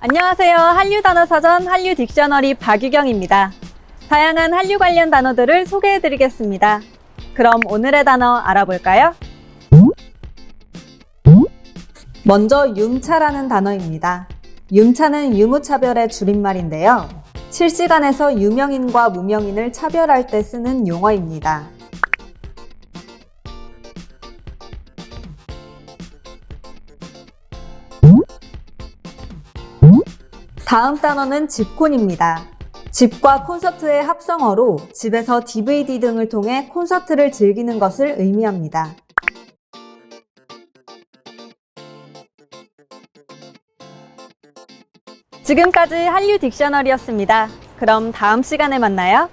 안녕하세요. 한류 단어 사전 한류 딕셔너리 박유경입니다. 다양한 한류 관련 단어들을 소개해 드리겠습니다. 그럼 오늘의 단어 알아볼까요? 먼저 윰차라는 단어입니다. 윰차는 유무차별의 줄임말인데요. 실시간에서 유명인과 무명인을 차별할 때 쓰는 용어입니다. 다음 단어는 집콘입니다. 집과 콘서트의 합성어로 집에서 DVD 등을 통해 콘서트를 즐기는 것을 의미합니다. 지금까지 한류 딕셔너리였습니다. 그럼 다음 시간에 만나요.